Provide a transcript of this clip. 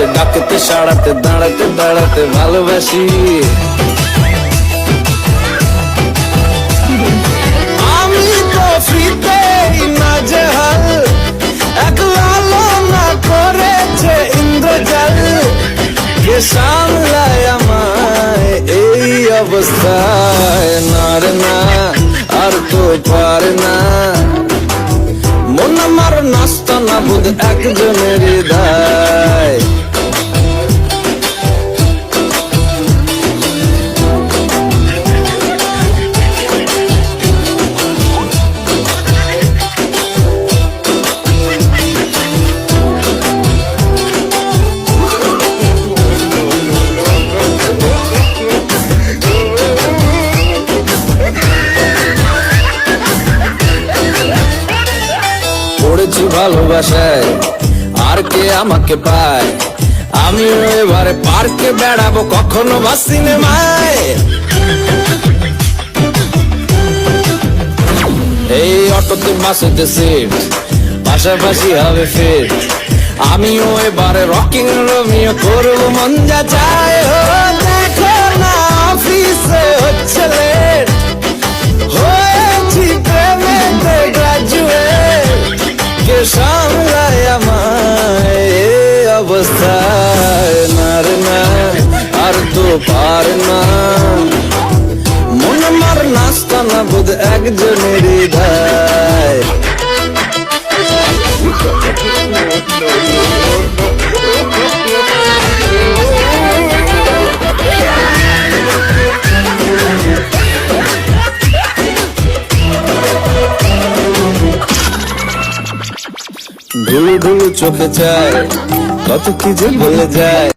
বাড়াতে ডাকতে সাড়াতে দাঁড়াতে দাঁড়াতে ভালোবাসি। আমি তো ফ্রিতেই নাজেহাল এক লালনা করেছে ইন্দ্রজাল। কে সামলায় আমায় এই অবস্থায়? না রে না, আর তো পারে না। মন আমার নাস্তা না বুধ একজনের হৃদয়। ভালোবাসায়। আর কে আমাকে পায়? আমিও এবারে পার্কে বেড়াবো কখনো বা সিনেমায়। এই অটোতে বাসেতে সিট পাশাপাশি হবে ফিট আমিও এবারে রকিং রোমিও করব, মন যা চায় সামলায় আমায় অবস্থায় নার না, আর তো পার না। মন মার নাস্তা না বোধ একজনের হৃদয়। ধুলু ধুলো চোখে চায় কত কি যে বলে যায়।